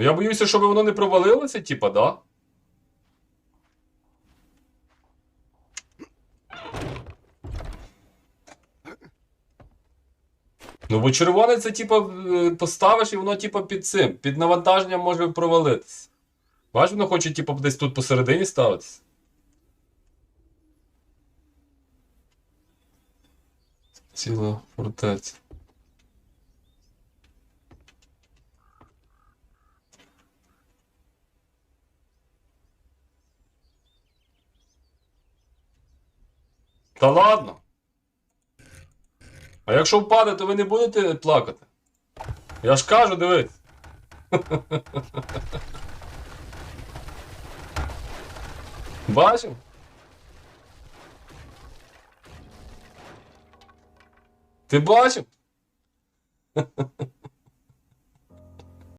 Ну я боюся, щоб воно не провалилося, типа, да? Ну, бо червоне це, типа, е, поставиш і воно, типа, під цим. Під навантаженням може провалитися. Бачиш, воно хоче, типа, десь тут посередині ставитися. Ціла фортеця. Та ладно. А якщо впаде, то ви не будете плакати. Я ж кажу, дивись. Бачив? Ти бачив?